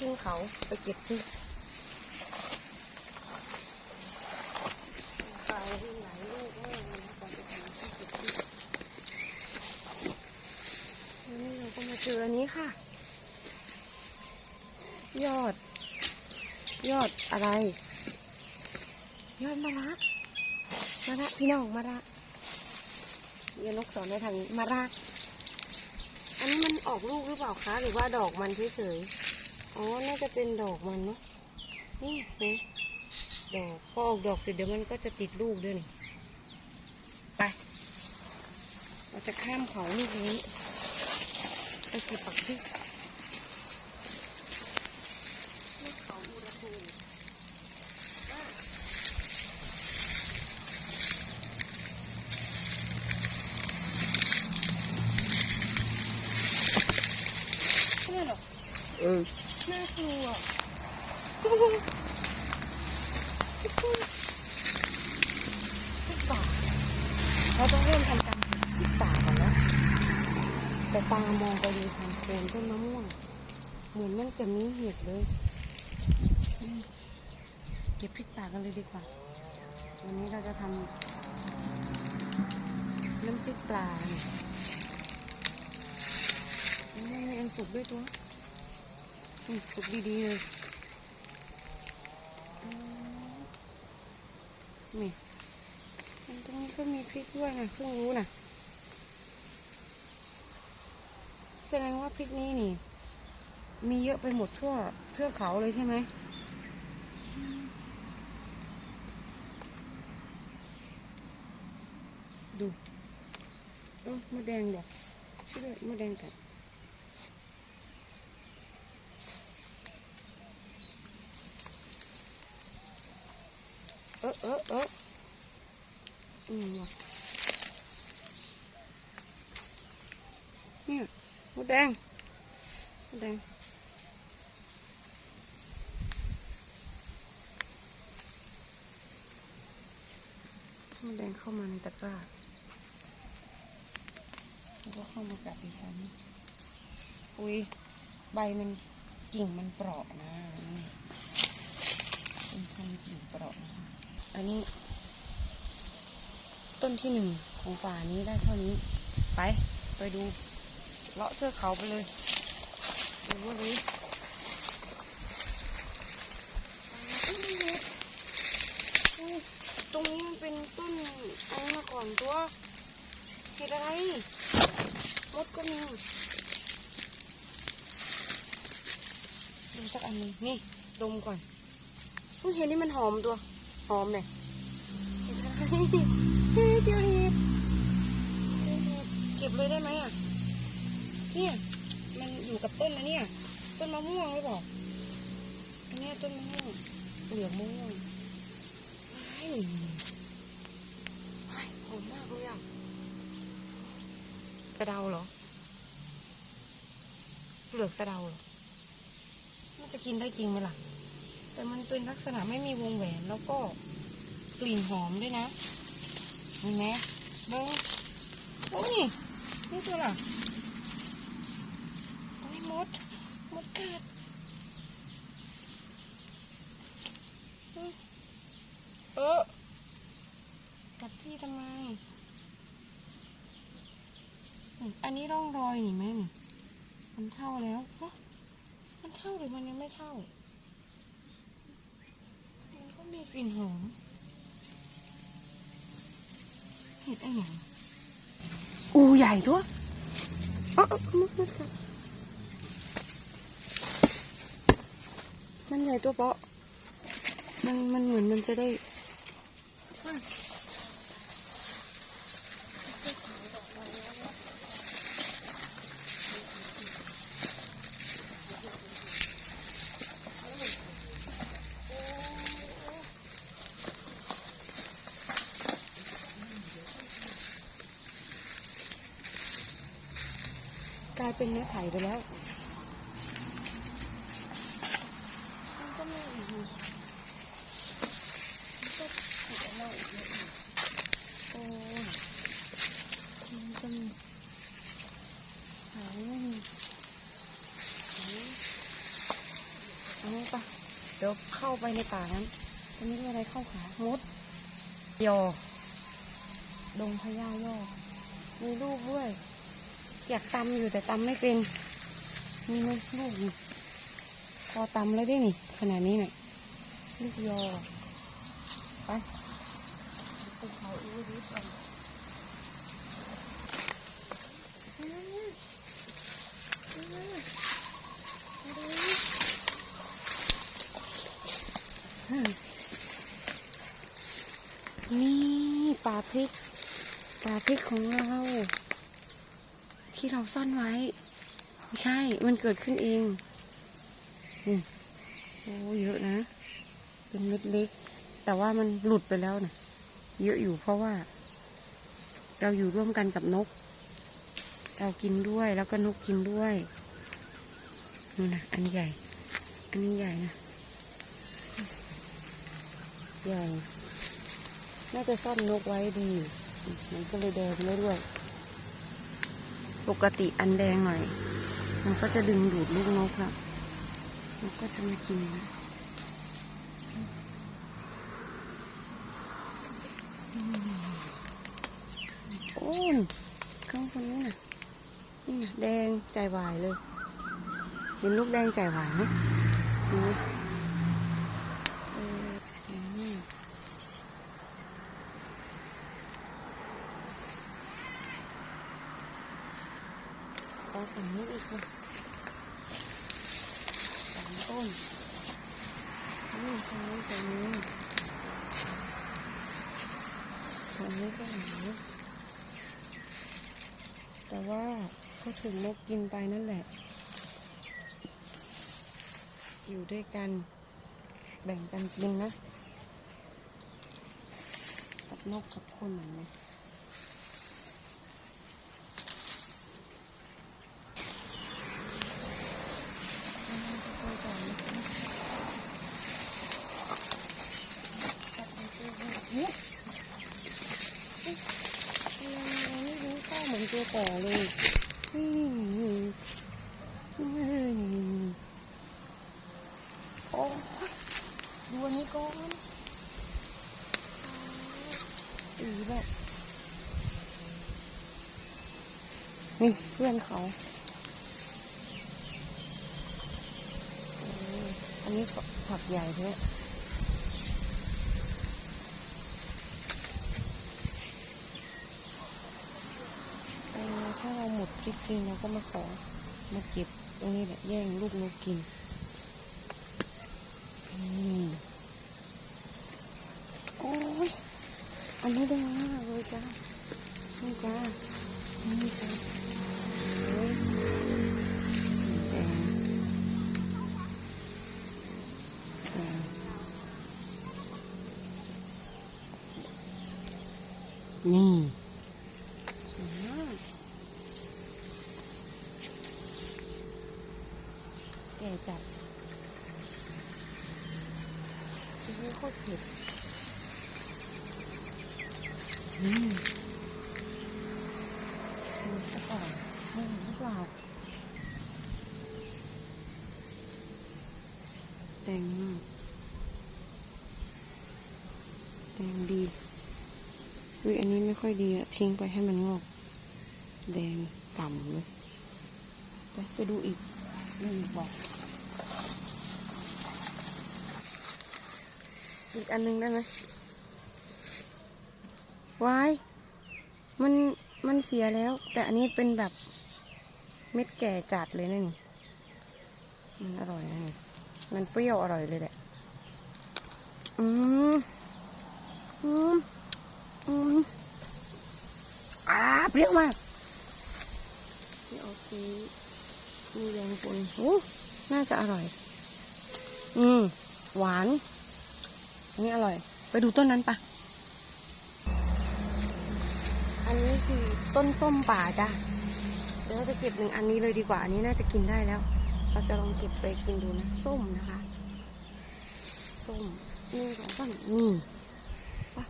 ขึ้นเขาไปเก็บพริกไปที่ไหนลูกแม่มันก่อนจะทำที่เก็บพริกนี่เราก็มาเจออันนี้ค่ะ ยอด ยอดอะไร ยอดมะระมะระพี่น้องมะระเยนกสอนในทางมะระอันนี้มันออกลูกหรือเปล่าคะ หรือว่าดอกมันเฉยๆ อ๋อ น่าจะเป็นดอกมันเนาะ นี่เห็นดอก พอออกดอกเสร็จเดี๋ยวมันก็จะติดลูกด้วยนี่ ไป เราจะข้ามเขาลูกนี้ไปเก็บปักพริกลูกเขาอุระภูใช่หรอ เออ น่ากลัว พิษป่าเราต้องเริ่มทำการพิษป่าก่อนแล้วแต่ตามองไปดูทางโคนต้นมะม่วง เหมือนมันจะมีเห็ดเลย เก็บพริกป่ากันเลยดีกว่า วันนี้เราจะทำน้ำพริกปลาเนี่ยอืมมีอันสุกด้วยตัวสุกดีๆเลย นี่มันตรงนี้ก็มีพริกด้วยนะเพิ่งรู้นะแสดงว่าพริกนี้นี่ มีเยอะไปหมดทั่วเทือกเขาเลยใช่ไหมดูเออมะแดงบอกช่วยด้วยมะแดงกัด เออเออเอออืมเนี่ยมดแดงมดแดงมดแดงเข้ามาในตะกร้าแล้วก็เข้ามากัดดิฉัน อุ้ยใบมันกิ่งมันเปราะนะเป็นพันธุ์กิ่งเปราะนะคะ อันนี้ ต้นที่หนึ่งของป่านี้ได้เท่านี้ ไปไปดูเลาะเทือกเขาไปเลยดูว่าดิอุ๊ยตรงนี้มันเป็นต้นอะไรมาก่อนตัวเห็ดอะไรมดก็มีดูสักอันนึงนี่ดมก่อนเพิ่งเห็นนี่มันหอมตัว หอมเนี่ยเห็ดอะไรเฮ้ยเจอเห็ดเจอเห็ดเก็บเลยได้ไหมอะ เนี่ย มันอยู่กับต้นนะเนี่ย ต้นมะม่วงหรือเปล่าอันเนี้ยต้นมะม่วงเหลืองมะม่วงไอ้ไอ้หอมมากเลยอะกระเดาเหรอเปลือกสะเดาเหรอมันจะกินได้จริงไหมล่ะ แต่มันเป็นลักษณะไม่มีวงแหวนแล้วก็กลิ่นหอมด้วยนะเห็นไหมเบิ้งโอ้ยนี่ตัวล่ะโอ้ยมดมดกัดเออกัดพี่ทำไม อันนี้ร่องรอยนี่แม่นี่มันเท่าแล้ว มันเท่าหรือมันยังไม่เท่า มีกลิ่นหอมเห็ดไอ้หยังอูใหญ่ตัวยอ๋อมุดมุดกัดมันใหญ่ตัวเปาะมันมันเหมือนมันจะได้ เนื้อไผ่ไปแล้วมันก็ไม่อีกมันก็ติดออกมาอีกเลยโอ้ยมันก็มีหายไม่มีเอาไปเดี๋ยวเข้าไปในป่านั้นตอนนี้อะไรเข้าขามดยอดงพญายอมีลูกด้วย อยากตำอยู่แต่ตำไม่เป็นมีลูกลูกพอตำแล้วได้นี่ขนาดนี้เนี่ยลูกยอไปภูเขาอีริสกันนี่ปลาพริกปลาพริกของเรา ที่เราซ่อนไว้ไม่ใช่ มันเกิดขึ้นเองอืมโอ้เยอะนะ เป็นเม็ดเล็ก แต่ว่ามันหลุดไปแล้วนะเยอะอยู่เพราะว่า เราอยู่ร่วมกันกับนก เรากินด้วยแล้วก็นกกินด้วยนู่นนะอันใหญ่ อันนี้ใหญ่นะใหญ่น่าจะซ่อนนกไว้ดี มันก็เลยแดงได้ด้วย ปกติอันแดงหน่อย มันก็จะดึงดูดลูกนกละนกก็จะมากินนะอืมโอ้ยข้างบนนี่นะนี่นะแดงใจวายเลย เห็นลูกแดงใจวายไหมดูเออแดงมาก เอาฝั่งนี้อีกเลยสามต้นนี่ตรงนี้ตรงนี้ ตรงนี้ก็หนาวแต่ว่าก็ถึงนกกินไปนั่นแหละ อยู่ด้วยกัน แบ่งกันกินนะ กับนกกับคนเหมือนกัน ไม่รู้เข้าเหมือน ตัวต่อเลยโอ้ดูอันนี้ก่อนสีแบบนี่เพื่อนเขา อันนี้ฝักใหญ่ด้วย เออ ถ้าเราหมดพริกกินเราก็มาขอมาเก็บตรงนี้แหละแย่งลูกนกกินอโอ้ยอันนี้แดงมากเลยจ้านี่จ้านี่จ้าเฮ้ยแดงแดงนี่สวยมาก แก่ จัดทีนี้โคตรเผ็ดอืมดูสักก่อนไม่เห็นหรือเปล่าแดงมากแดงดีอุ้ยอันนี้ไม่ค่อยดีอะทิ้งไปให้มันงอกแดงก่ำเลย ไปไปดูอีกนี่บอก อีกอันหนึงได้ไหมวาย มันมันเสียแล้ว แต่อันนี้เป็นแบบเม็ดแก่จัดเลยนะนี่มันอร่อยนะนี่มันเปรี้ยวอร่อยเลยแหละ อืม อืม อืม อ่า เปรี้ยวมากนี่เอาซีมีแรงปนโอ้ น่าจะอร่อย อืม หวานอันนี้อร่อย ไปดูต้นนั้นปะอันนี้คือต้นส้มป่าจ้ะ เดี๋ยวเราจะเก็บหนึ่งอันนี้เลยดีกว่า อันนี้น่าจะกินได้แล้ว เราจะลองเก็บไปกินดูนะ ส้มนะคะ ส้มนึ่งสองสามนี่ปะ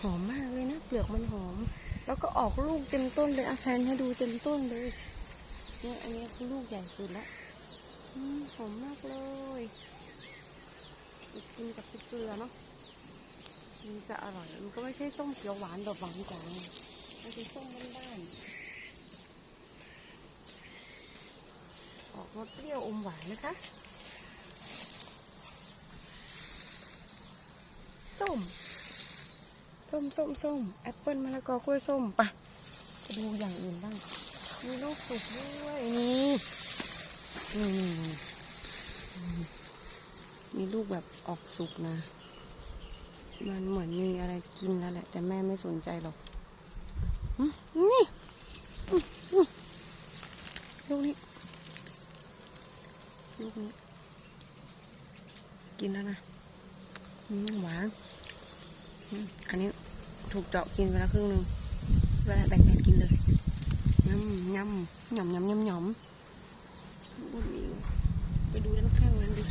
หอมมากเลยนะ เปลือกมันหอม แล้วก็ออกลูกเต็มต้นเลยอาแทนให้ดูเต็มต้นเลยเนี่ยอันนี้คือลูกใหญ่สุดแล้ว หอมมากเลยกินกับพริกเกลือเนาะมันจะอร่อย มันก็ไม่ใช่ส้มเขียวหวานแบบหวานจ๋าไงมันเป็นส้มบ้านๆออกรสเปรี้ยวอมหวานนะคะ ส้ม ส้มส้มส้มแอปเปิ้ลมะละกอกล้วยส้มไปะจะดูอย่างอื่นบ้าง มีลูกสุกด้วยนี่นี่นี่นี่ มีลูกแบบออกสุกนะ มันเหมือนมีอะไรกินแล้วแหละ แต่แม่ไม่สนใจหรอกนี่ลูกนี้ ลูกนี้ กินแล้วนะหวาน อันนี้ถูกเจาะกินไปแล้วครึ่งหนึ่งเวลาแบ่งกันกินเลยยำยำยำยำยำยำ อุ้ยไปดูด้านข้างนั้นดิ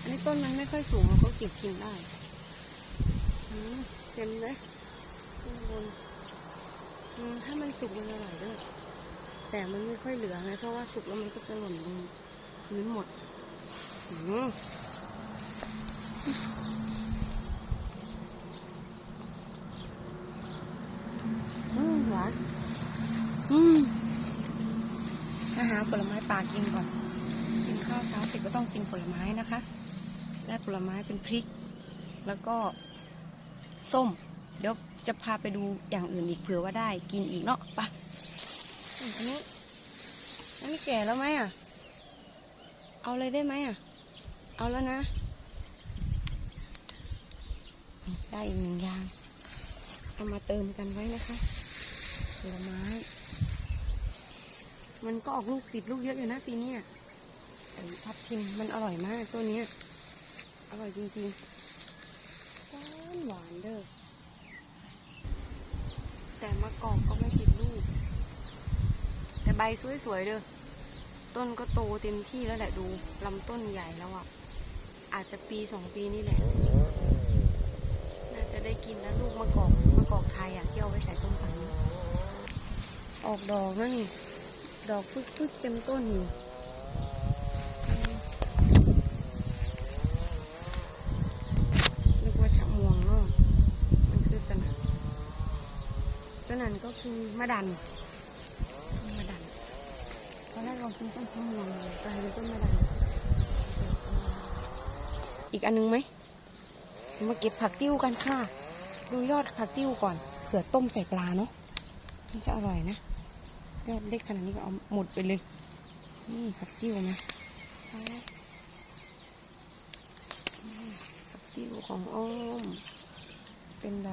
อันนี้ต้นมันไม่ค่อยสูงเราก็เก็บกินได้เต็มเลยข้างบนถ้ามันสุกมันอร่อยด้วยแต่มันไม่ค่อยเหลือไงเพราะว่าสุกแล้วมันก็จะหล่นลงพื้นหมดอืม อืมหวานอืมมาหาผลไม้ป่ากินก่อน กินข้าวเช้าเสร็จก็ต้องกินผลไม้นะคะ ได้ผลไม้เป็นพริก แล้วก็ส้ม เดี๋ยวจะพาไปดูอย่างอื่นอีกเผื่อว่าได้กินอีกเนาะไปะอันนี้อันนี้แก่แล้วไหมอะ เอาเลยได้ไหมอะ เอาแล้วนะ ได้อีกหนึ่งอย่าง เอามาเติมกันไว้นะคะผลไม้ มันก็ออกลูกติดลูกเยอะอยู่นะปีนี้ทับทิมมันอร่อยมากตัวนี้อร่อยจริงๆหวานหวานเด้อแต่มะกอกก็ไม่ติดลูก แต่ใบสวยๆเด้อต้นก็โตเต็มที่แล้วแหละดูลำต้นใหญ่แล้วอะ อาจจะปีสองปีนี่แหละ น่าจะได้กินแล้วลูกมะกอกมะกอกไทยอะที่เอาไว้ใส่ส้มตำออกดอกนั่นนี่ ดอกพึกๆเต็มต้นอยู่อืมนึกว่าชะมวงเนาะมันคือสนันสนันก็คือมะดันมะดันตอนแรกเราคิดต้นชะมวงกลายเป็นต้นมะดัน อีกอันนึงไหมมาเก็บผักติ้วกันค่ะ ดูยอดผักติ้วก่อนเผื่อต้มใส่ปลาเนาะมันจะอร่อยนะ ยอดเล็กขนาดนี้ก็เอาหมดไปเลย นี่ผักติ้วนะอืมผักติ้วของอ้อม เป็นไร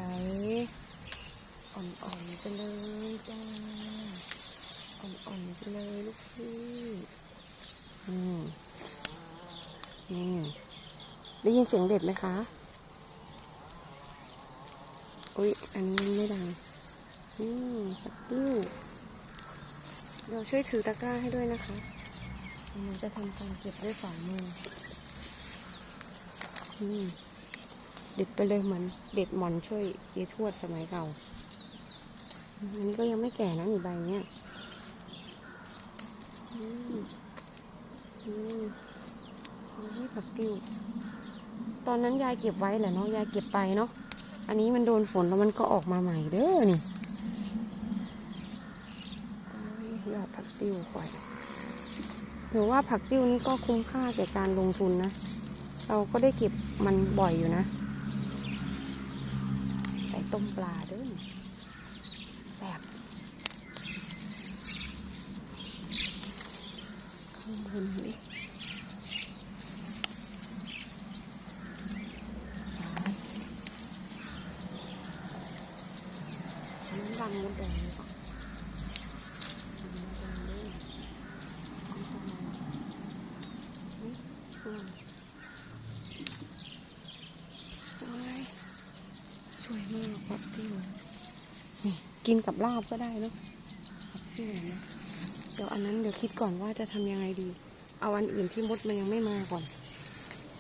อ่อนๆไปเลยจ้า อ่อนๆไปเลยลูกพี่ อืมนี่ได้ยินเสียงเด็ดไหมคะ อุ้ยอันนี้ไม่ดัง อืมสักติ้ว เดี๋ยวช่วยถือตะกร้าให้ด้วยนะคะหนูจะทำการเก็บด้วยฝ่ามืออืมเด็ดไปเลยเหมือนเด็ดหมอนช่วยยายทวดสมัยเก่า อันนี้ก็ยังไม่แก่นะนี่ใบเนี้ยอืมอืมนี่ผักติ้วตอนนั้นยายเก็บไว้แหละเนาะยายเก็บไปเนาะอันนี้มันโดนฝนแล้วมันก็ออกมาใหม่เด้อนี่โอ้ยยอดผัก ติ้วก่อนถือว่าผักติ้วนี้ก็คุ้มค่าแก่การลงทุนนะ เราก็ได้เก็บมันบ่อยอยู่นะ ใส่ต้มปลาด้วยแซ่บข้างบนดิอันนั้นดำมดแดงหรือเปล่าดำมดแดงเด้อเอาจะมาอุ๊ยอืมโอ้ยสวยมากผักติ้วนี่ กินกับลาบก็ได้เนาะเดี๋ยวอันนั้นเดี๋ยวคิดก่อนว่าจะทำยังไงดี เอาอันอื่นที่มดมันยังไม่มาก่อน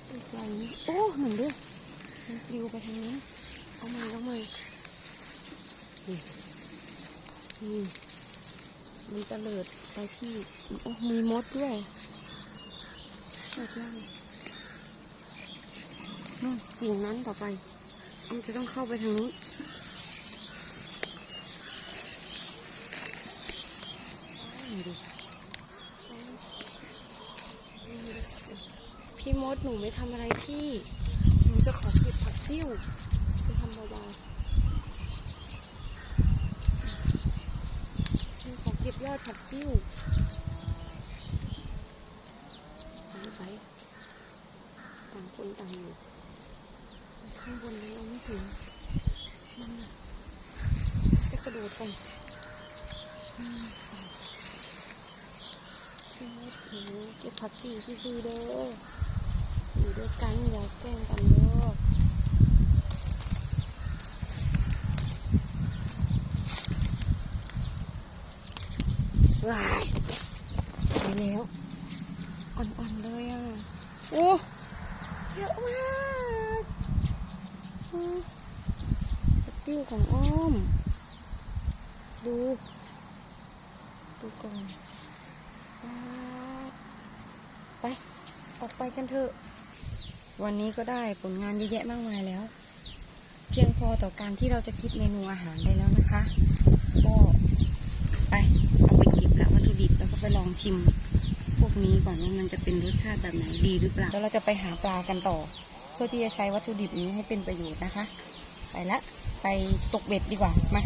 อะไรนี่โอ้หนึ่งเด้อมันปลิวไปทางนี้เอามาเอามานี่นี่มันตะเลิดไปที่โอ้มีมดด้วยชอบล่างนู่นกิ่งนั้นต่อไปอ้อมจะต้องเข้าไปทางนู้น ดิพี่มดหนูไม่ทำอะไรพี่ หนูจะขอเก็บผักติ้วจะทำเบาๆหนูขอเก็บยอดผักติ้วไปไปต่างคนต่างอยู่ข้างบนนั้นเราไม่สูงมันจะกระโดดไปสองพี่มดหนู เก็บผักตีซื่อๆเด้ออยู่ด้วยกันอย่าแกล้งกันเด้อว้ายไปแล้ว อ่อนๆเลยอะ โอ้เยอะมากอืมกระติ้วของอ้อม ดู ดูก่อนว้าวไป ออกไป กันเถอะ วันนี้ก็ได้ผลงานเยอะแยะมากมายแล้ว เพียงพอต่อการที่เราจะคิดเมนูอาหารได้แล้วนะคะ ก็ไปเอาไปเก็บละวัตถุดิบแล้วก็ไปลองชิม พวกนี้ก่อนว่ามันจะเป็นรสชาติแบบไหนดีหรือเปล่า แล้วเราจะไปหาปลากันต่อ เพื่อที่จะใช้วัตถุดิบนี้ให้เป็นประโยชน์นะคะ ไปละ ไปตกเบ็ดดีกว่า มา